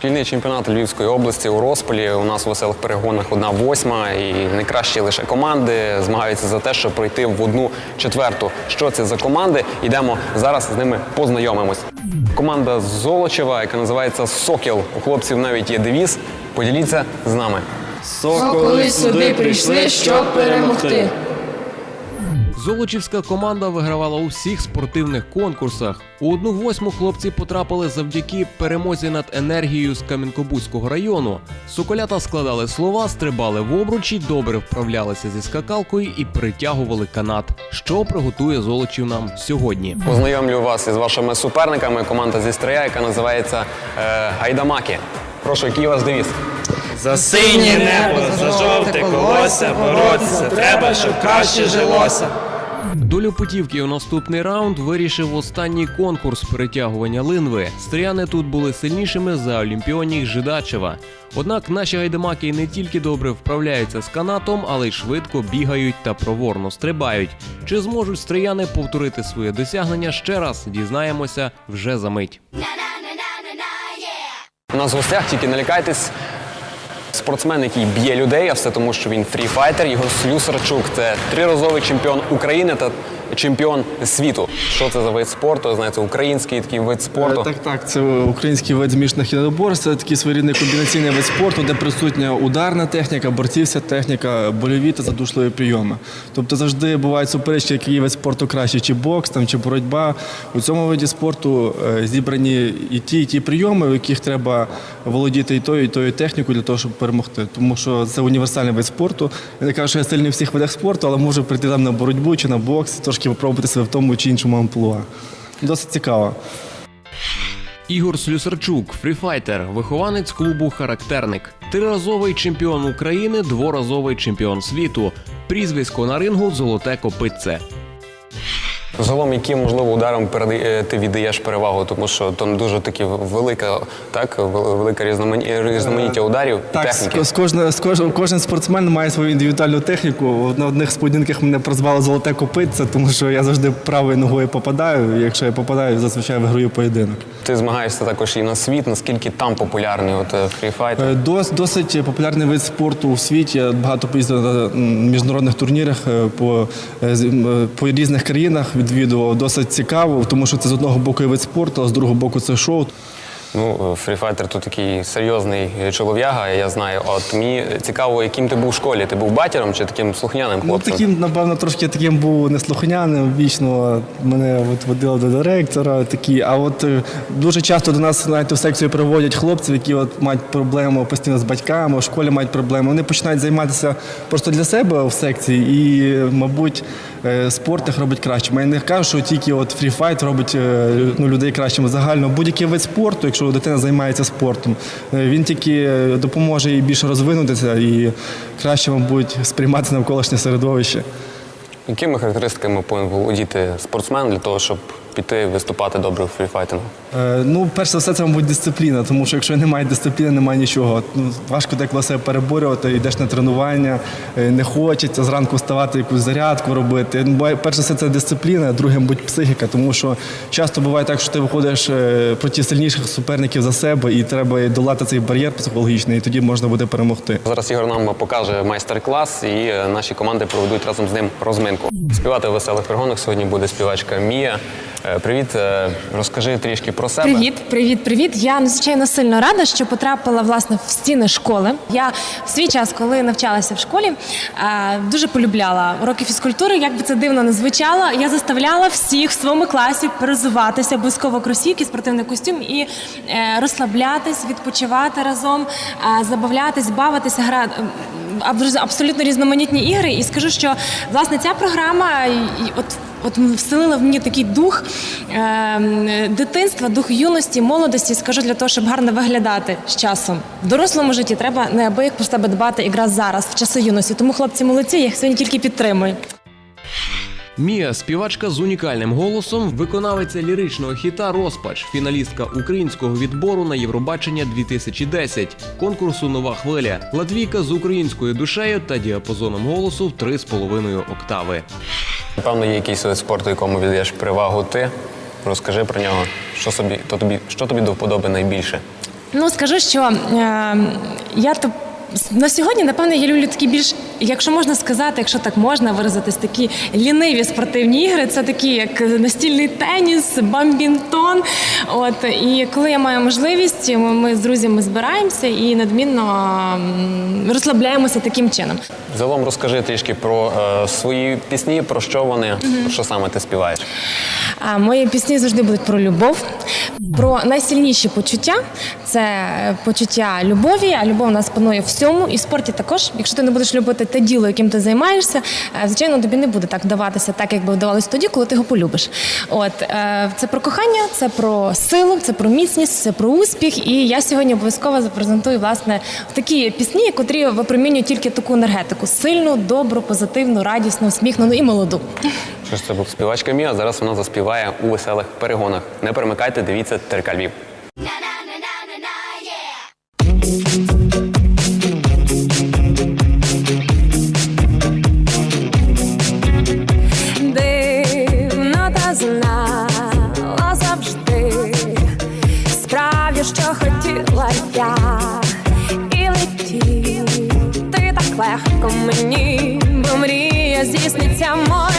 Шкільний чемпіонат Львівської області у розпалі. У нас у веселих перегонах одна восьма і найкращі лише команди змагаються за те, щоб пройти в одну четверту. Що це за команди? Йдемо зараз з ними познайомимось. Команда Золочева, яка називається Сокіл. У хлопців навіть є девіз. Поділіться з нами. Соколи сюди прийшли, щоб перемогти. Золочівська команда вигравала у всіх спортивних конкурсах. У одну восьму хлопці потрапили завдяки перемозі над енергією з Кам'янкобузького району. Соколята складали слова, стрибали в обручі, добре вправлялися зі скакалкою і притягували канат. Що приготує Золочів нам сьогодні? Познайомлю вас із вашими суперниками. Команда зі Стрия, яка називається е, Гайдамаки. Прошу, який у вас девіз? За синє небо, за жовте колося, боротися треба, щоб краще жилося. Долю путівки у наступний раунд вирішив останній конкурс перетягування линви. Стріяни тут були сильнішими за олімпіонів Жидачева. Однак наші гайдамаки не тільки добре вправляються з канатом, але й швидко бігають та проворно стрибають. Чи зможуть стріяни повторити своє досягнення ще раз? Дізнаємося вже за мить. У нас гостях тільки не лякайтесь. Спортсмен, який б'є людей, а все тому, що він фріфайтер. Ігор Слюсарчук це триразовий чемпіон України та чемпіон світу. Що це за вид спорту? Знаєте, український такий вид спорту. Е, Так, так, це український вид змішаних єдиноборств. Це такий своєрідний комбінаційний вид спорту, де присутня ударна техніка, борцівська техніка, больові та задушливі прийоми. Тобто завжди бувають суперечки, який вид спорту краще, чи бокс, там, чи боротьба. У цьому виді спорту е, зібрані і ті, і ті прийоми, в яких треба володіти і тою, і тою технікою для того, щоб перемогти. Тому що це універсальний вид спорту. Я не кажу, що я сильний в всіх видах спорту, але можу прийти там на боротьбу чи на бокс, трошки попробувати себе в тому чи іншому амплуа. Досить цікаво. Ігор Слюсарчук, фріфайтер, вихованець клубу Характерник, триразовий чемпіон України, дворазовий чемпіон світу. Прізвисько на рингу Золоте копитце. Загалом, яким можливо ударом е, ти віддаєш перевагу, тому що там дуже такі велика, так вел- велика різноманіття ударів і Так, техніки. з, з кожне, з кож, кожен спортсмен має свою індивідуальну техніку. На одних сподінках мене прозвали золоте копитце, тому що я завжди правою ногою попадаю. І якщо я попадаю, зазвичай виграю поєдинок. Ти змагаєшся також і на світ. Наскільки там популярний от е, фріфайт? Е, Дос, досить популярний вид спорту у світі. Я багато поїздив на міжнародних турнірах е, по, е, з- е, по різних країнах. Відвідував досить цікаво, тому що це з одного боку і вид спорту, а з другого боку це шоу. Ну, фріфайтер тут такий серйозний чолов'яга, я знаю. А От мені цікаво, яким ти був в школі. Ти був батером чи таким слухняним Ну, таким, напевно, трошки таким був неслухняним. Вічно мене от водили до директора. Такі. А от е, дуже часто до нас знаєте, в секцію приводять хлопців, які от мають проблему постійно з батьками, в школі мають проблеми. Вони починають займатися просто для себе в секції і, мабуть, е, спорт їх робить кращим. Я не кажу, що тільки от фріфайт робить е, ну, людей кращими загально. Будь-який вид спорту, якщо дитина займається спортом, е, він тільки е, допоможе їй більше розвинутися і краще, мабуть, сприймати навколишнє середовище. Якими характеристиками повинен володіти спортсмен для того, щоб піти виступати добре у фріфайтингу? Е, Ну, перш за все, це, мабуть, дисципліна, тому що якщо немає дисципліни, немає нічого. Ну, важко деколи себе переборювати, йдеш на тренування, е, не хочеться зранку вставати, якусь зарядку робити. Ну, Перш за все, це дисципліна, друге, мабуть, психіка, тому що часто буває так, що ти виходиш е, проти сильніших суперників за себе, і треба долати цей бар'єр психологічний, і тоді можна буде перемогти. Зараз Ігор нам покаже майстер-клас, і е, наші команди проведуть разом з ним розминку. Співати в веселих перегонах сьогодні буде співачка Мія. Е, Привіт, е, розкажи трішки про себе. Привіт, привіт, привіт. Я надзвичайно сильно рада, що потрапила власне в стіни школи. Я в свій час, коли навчалася в школі, е, дуже полюбляла уроки фізкультури. Як би це дивно не звучало, я заставляла всіх в своєму класі перезуватися, обов'язково кросівки, спортивний костюм і розслаблятись, відпочивати разом, забавлятись, бавитися, грати. Абсолютно різноманітні ігри, і скажу, що власне ця програма і- от От вселила в мені такий дух е, дитинства, дух юності, молодості, скажу для того, щоб гарно виглядати з часом. В дорослому житті треба неабияк про себе дбати якраз зараз, в часи юності. Тому хлопці молодці, я їх сьогодні тільки підтримую. Мія співачка з унікальним голосом, виконавиця ліричного хіта Розпач, фіналістка українського відбору на Євробачення 2010, конкурсу Нова хвиля, латвійка з українською душею та діапазоном голосу в 3,5 октави. Напевно, є якийсь вид спорту, якому віддаєш перевагу ти. Розкажи про нього, що собі, то тобі, що тобі до вподоби найбільше. Ну, скажу, що е, я то на сьогодні, напевно, я люблю такі більш, якщо можна сказати, якщо так можна виразитись, такі ліниві спортивні ігри. Це такі, як настільний теніс, бамбінтон. От і коли я маю можливість, ми, ми з друзями збираємося і надмінно розслабляємося таким чином. Загалом розкажи трішки про е, свої пісні, про що вони, про що саме ти співаєш. А мої пісні завжди будуть про любов, про найсильніші почуття. Це почуття любові, а любов у нас панує всьому, і в спорті також. Якщо ти не будеш любити те діло, яким ти займаєшся, е, звичайно, тобі не буде так вдаватися, так як би вдавалося тоді, коли ти його полюбиш. От е, це про кохання, це про силу, це про міцність, це про успіх. І я сьогодні обов'язково запрезентую власне такі пісні, котрі випромінюють тільки таку енергетику: сильну, добру, позитивну, радісну, усміхнену і молоду. Що ж це був співачка Мія, зараз вона заспіває у веселих перегонах. Не перемикайте, дивіться Львів. Здійсниться моя.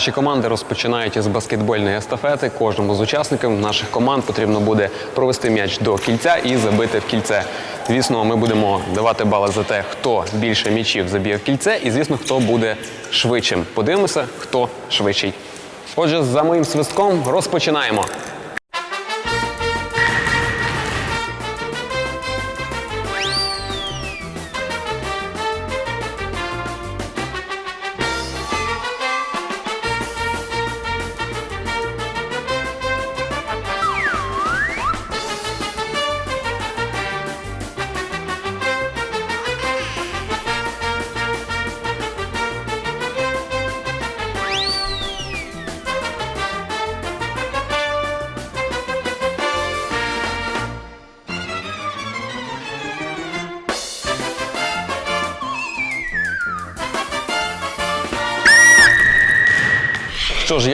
Наші команди розпочинають із баскетбольної естафети. Кожному з учасників наших команд потрібно буде провести м'яч до кільця і забити в кільце. Звісно, ми будемо давати бали за те, хто більше м'ячів заб'є в кільце, і звісно, хто буде швидшим. Подивимося, хто швидший. Отже, за моїм свистком розпочинаємо.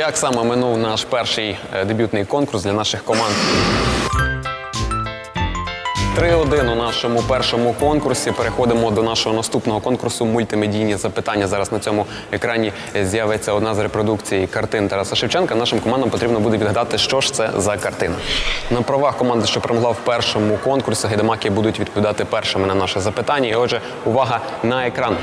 Як саме минув наш перший е, дебютний конкурс для наших команд? 3-1 у нашому першому конкурсі. Переходимо до нашого наступного конкурсу мультимедійні запитання. Зараз на цьому екрані з'явиться одна з репродукцій картин Тараса Шевченка. Нашим командам потрібно буде відгадати, що ж це за картина. На правах команди, що перемогла в першому конкурсі, гайдамаки будуть відповідати першими на наше запитання. І отже, увага на екран.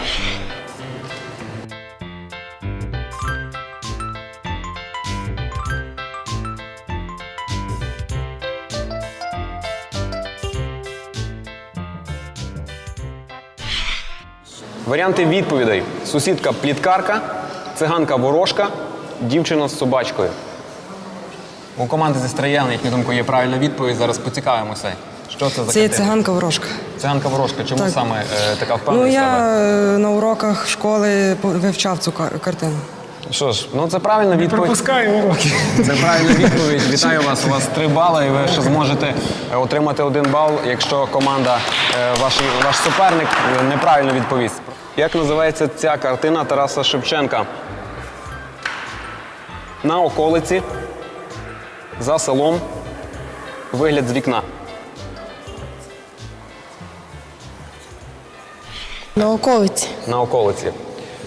Варіанти відповідей: сусідка пліткарка, циганка ворожка, дівчина з собачкою. У команди зі Строян, як на думку, є правильна відповідь. Зараз поцікавимося. Що це за Це є картина? циганка ворожка. Циганка ворожка. Чому Так. саме е, така Ну впевненість? в я е, на уроках школи по- вивчав цю кар- картину. Що ж, ну це правильна відповідь. Пропускаю уроки. Це правильна відповідь. Вітаю вас. У вас три бали, і ви ще зможете е, отримати один бал, якщо команда, е, ваш, ваш суперник е, неправильно відповість. Як називається ця картина Тараса Шевченка? На околиці, за селом, вигляд з вікна. Науковець. на околиці.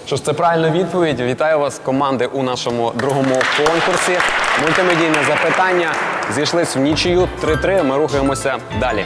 Що ж, це правильна відповідь. Вітаю вас, команди, у нашому другому конкурсі. Мультимедійне запитання. Зійшлись в нічию 3-3. Ми рухаємося далі.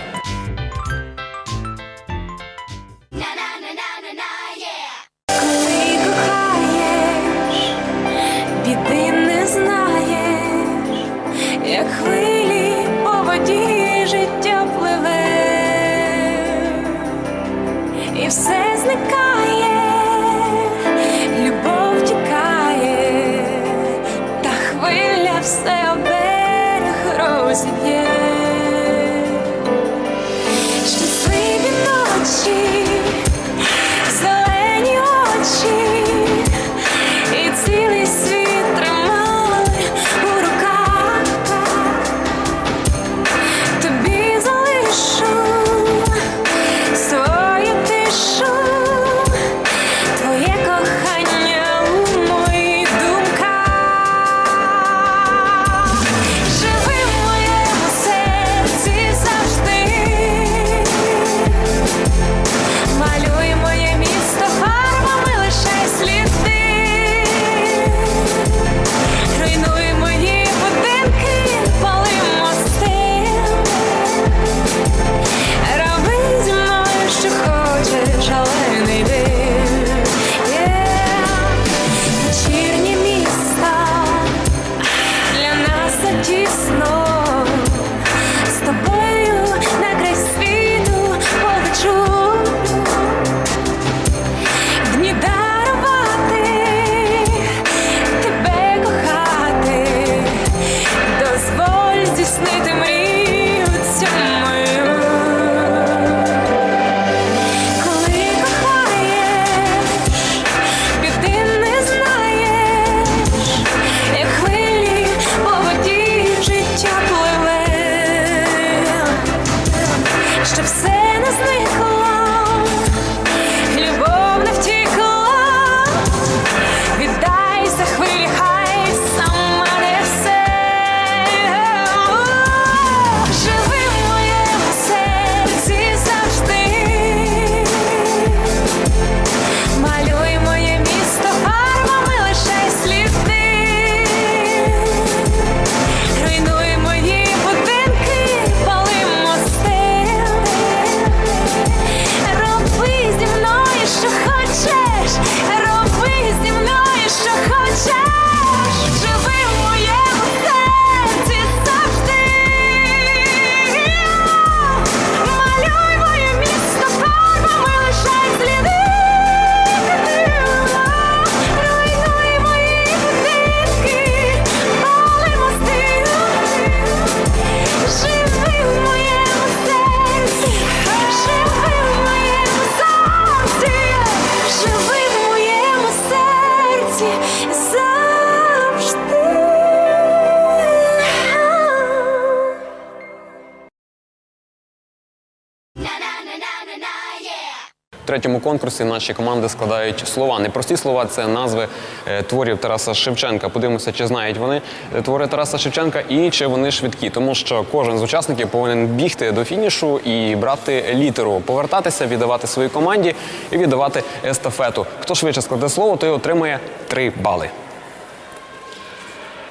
Третьому конкурсі наші команди складають слова. Непрості слова це назви е, творів Тараса Шевченка. Подивимося, чи знають вони е, твори Тараса Шевченка і чи вони швидкі, тому що кожен з учасників повинен бігти до фінішу і брати літеру, повертатися, віддавати своїй команді і віддавати естафету. Хто швидше складе слово, той отримує 3 бали.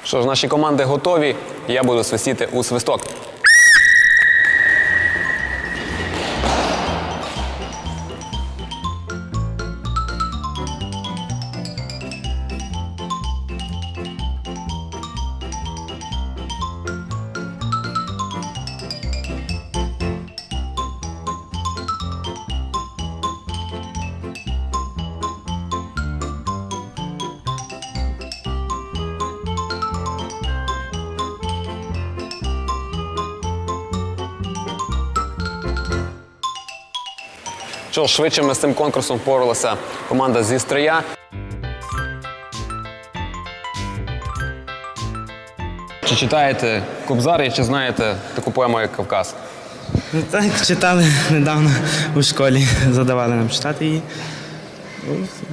Що ж, наші команди готові. Я буду свистіти у свисток. Що швидше ми з цим конкурсом впоралася команда зі Стрия. Чи читаєте Кобзар і чи знаєте таку поему, як Кавказ? Ну, так, читали недавно у школі, задавали нам читати її.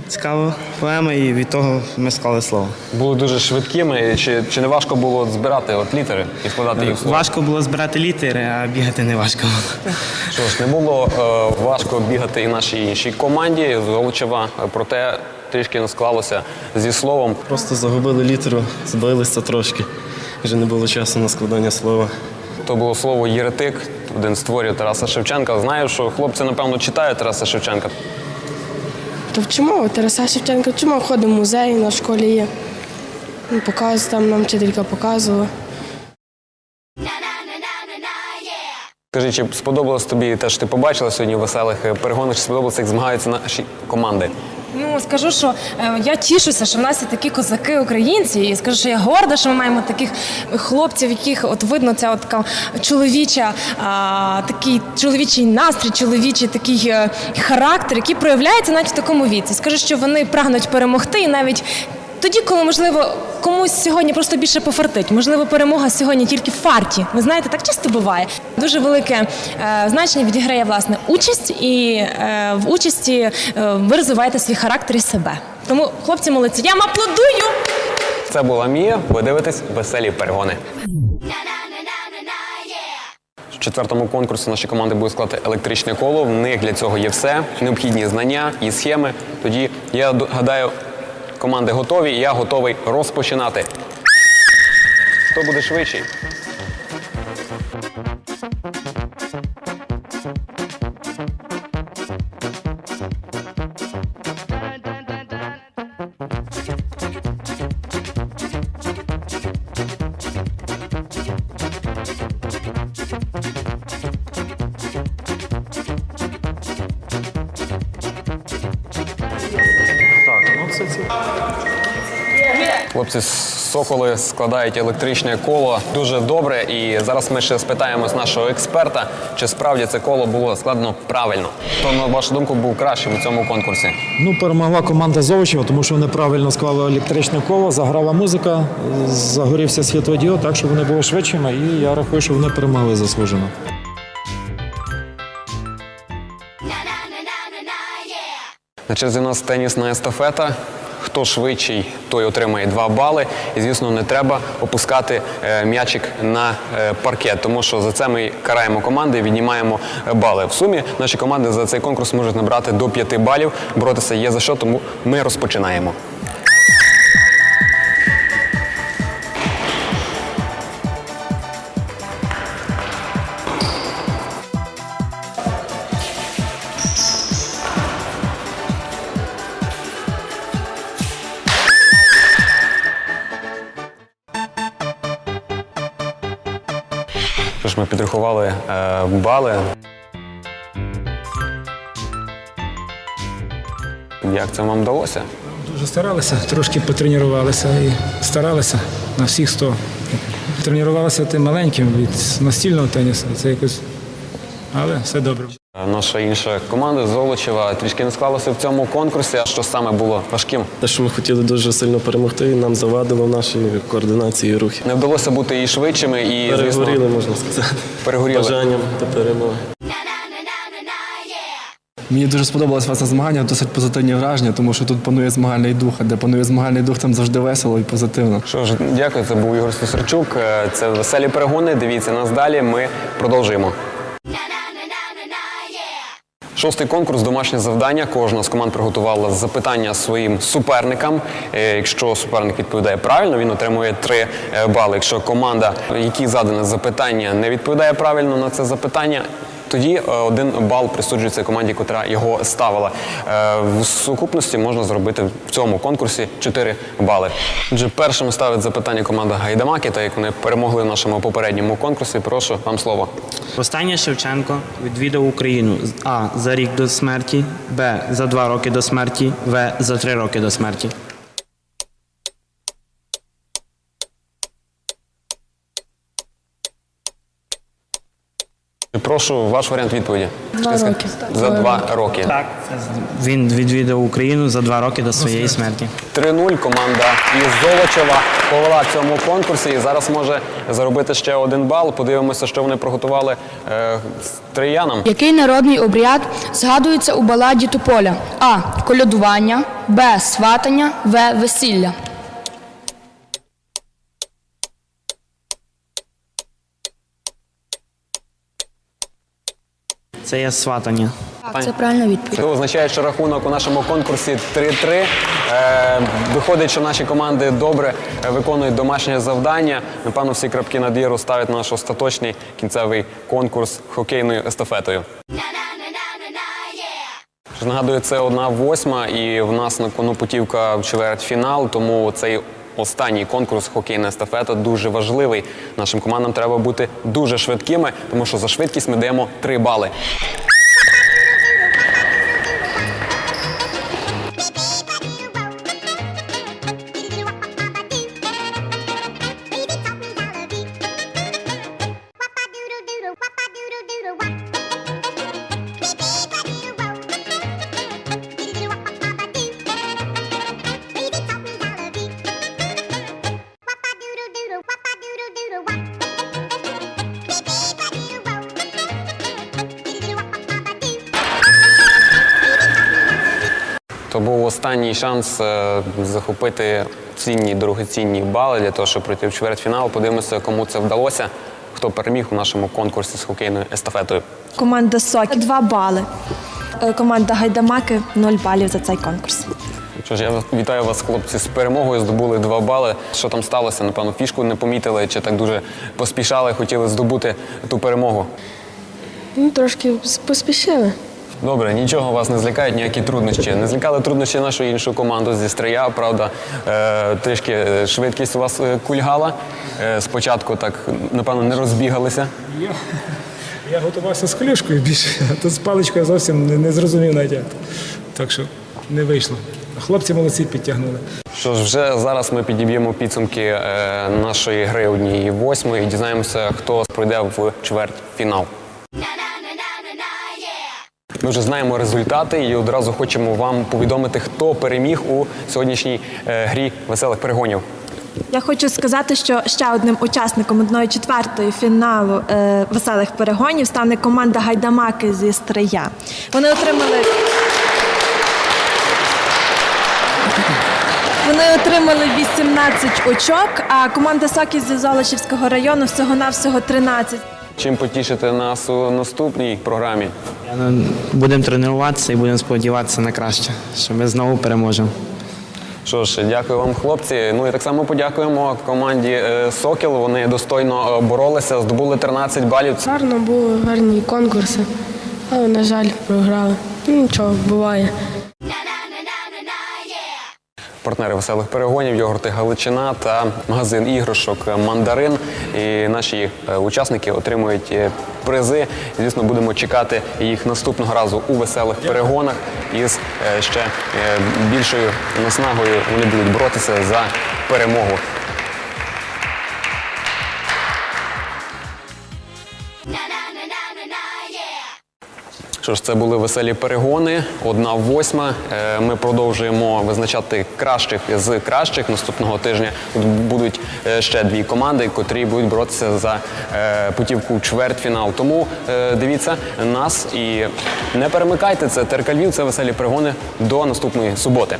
Цікава поема, і від того ми склали слово. Були дуже швидкими. Чи, чи не важко було збирати от літери і складати їх слово? Важко було збирати літери, а бігати не важко було. Що ж, не було е, важко бігати і нашій іншій команді з Голучева, проте трішки не склалося зі словом. Просто загубили літеру, збилися трошки. Вже не було часу на складання слова. То було слово єретик, один з творів Тараса Шевченка. Знаю, що хлопці, напевно, читають Тараса Шевченка. То вчимо Тараса Шевченка, вчимо, ходимо в музей, на школі є. Показ там нам вчителька показувала. Скажи, чи сподобалось тобі те, що ти побачила сьогодні в веселих перегонах, чи сподобалося, як змагаються наші команди? Ну скажу, що е, я тішуся, що в нас є такі козаки українці, і скажу, що я горда, що ми маємо таких хлопців, яких от видно ця от така чоловіча, а, такий чоловічий настрій, чоловічий такий е, характер, який проявляється навіть в такому віці. Скажу, що вони прагнуть перемогти, і навіть тоді, коли можливо комусь сьогодні просто більше пофартить, можливо, перемога сьогодні тільки в фарті. Ви знаєте, так часто буває. Дуже велике е, значення відіграє власне участь, і е, в участі е, ви розвиваєте свій характер і себе. Тому, хлопці, молодці, я вам аплодую! Це була Мія. Ви дивитесь веселі перегони. В четвертому конкурсі наші команди будуть складати електричне коло. В них для цього є все, необхідні знання і схеми. Тоді я д- гадаю, команди готові, і я готовий розпочинати. Хто буде швидший? Соколи складають електричне коло дуже добре. І зараз ми ще спитаємо з нашого експерта, чи справді це коло було складено правильно. Хто, на вашу думку, був кращим у цьому конкурсі? Ну, перемогла команда Золочева, тому що вони правильно склали електричне коло, заграла музика, загорівся світлодіод, так що вони були швидшими, і я рахую, що вони перемогли заслужено. На черзі у нас тенісна естафета. Хто швидший, той отримає 2 бали. І, звісно, не треба опускати е, м'ячик на е, паркет, тому що за це ми караємо команди і віднімаємо е, бали. В сумі наші команди за цей конкурс можуть набрати до 5 балів. Боротися є за що, тому ми розпочинаємо. Підрахували е, бали. Як це вам вдалося? Дуже старалися, трошки потренувалися і старалися на всіх 100. Тренувалися тим маленьким від настільного тенісу, це якось. Але все добре. Наша інша команда Золочева трішки не склалася в цьому конкурсі. Що саме було важким? Те, що ми хотіли дуже сильно перемогти, нам завадило в нашій координації рухів. Не вдалося бути і швидшими, і звісно, Перегоріли, можна сказати. перегоріли. Бажанням до перемоги. Мені дуже сподобалось на змагання, досить позитивні враження, тому що тут панує змагальний дух, а де панує змагальний дух, там завжди весело і позитивно. Що ж, дякую, це був Ігор Слюсарчук. Е, Це веселі перегони. Дивіться нас далі. Ми продовжуємо. Шостий конкурс домашнє завдання. Кожна з команд приготувала запитання своїм суперникам. Е, Якщо суперник відповідає правильно, він отримує 3 бали. Якщо команда, які задане запитання, не відповідає правильно на це запитання. Тоді е, один бал присуджується команді, котра його ставила. Е, В сукупності можна зробити в цьому конкурсі 4 бали. Отже, першим ставить запитання команда Гайдамаки, так як вони перемогли в нашому попередньому конкурсі. Прошу вам слово. Останнє Шевченко відвідав Україну А. За рік до смерті, Б. За два роки до смерті, В. За три роки до смерті. Прошу ваш варіант відповіді. Два роки. За два роки. Так. Він відвідав Україну за два роки до своєї смерті. 3-0 команда із Золочева повела в цьому конкурсі і зараз може заробити ще один бал. Подивимося, що вони приготували е, з триянам. Який народний обряд згадується у баладі Тополя? А. Колядування, Б. Сватання, В. Весілля. Це є сватання. Так, це правильна відповідь. Це означає, що рахунок у нашому конкурсі 3-3. Е, виходить, що наші команди добре виконують домашнє завдання. Напевно, всі крапки над «і» ставить наш остаточний кінцевий конкурс хокейною естафетою. Нагадую, це одна восьма, і в нас на кону путівка в чвертьфінал, тому цей останній конкурс хокейна естафета дуже важливий. Нашим командам треба бути дуже швидкими, тому що за швидкість ми даємо 3 бали. Останній шанс е, захопити цінні дорогоцінні бали для того, щоб пройти в чвертьфінал. Подивимося, кому це вдалося. Хто переміг у нашому конкурсі з хокейною естафетою. Команда Сокі 2 бали. Е, Команда Гайдамаки 0 балів за цей конкурс. Що ж, я вітаю вас, хлопці, з перемогою. Здобули два бали. Що там сталося? Напевно, фішку не помітили чи так дуже поспішали, хотіли здобути ту перемогу. Ну, трошки поспішили. Добре, нічого вас не злякають, ніякі труднощі. Не злякали труднощі нашу іншу команду зі стрия. Правда, е, трішки е, швидкість у вас е, кульгала. Е, спочатку так, напевно, не розбігалися. Я, я готувався з клюшкою більше, а тут з паличкою зовсім не, не зрозумів навіть як. Так що не вийшло. А хлопці молодці підтягнули. Що ж, вже зараз ми підіб'ємо підсумки е, нашої гри однієї восьмої і дізнаємося, хто пройде в чвертьфінал. Ми вже знаємо результати і одразу хочемо вам повідомити, хто переміг у сьогоднішній е, грі веселих перегонів. Я хочу сказати, що ще одним учасником одної четвертої фіналу е, веселих перегонів стане команда Гайдамаки зі Стрия. Вони отримали. Вони отримали 18 очок, а команда Сокі зі Золочівського району всього-навсього 13. Чим потішити нас у наступній програмі? Ну, Будемо тренуватися і будемо сподіватися на краще, що ми знову переможемо. Що ж, дякую вам, хлопці. Ну і так само подякуємо команді е, Сокіл. Вони достойно е, боролися, здобули 13 балів. Гарно були гарні конкурси, але, на жаль, програли. Ну, нічого, буває. Партнери веселих перегонів, йогурти Галичина та магазин іграшок Мандарин. І наші е, учасники отримують е, призи. І, Звісно, будемо чекати їх наступного разу у веселих перегонах. Із е, ще більшою наснагою вони будуть боротися за перемогу. Що ж, це були веселі перегони. Одна восьма. Е, Ми продовжуємо визначати кращих з кращих. Наступного тижня будуть е, ще дві команди, котрі будуть боротися за е, путівку в чвертьфінал. Тому дивіться нас і не перемикайте це. теркальвів, це веселі перегони до наступної суботи.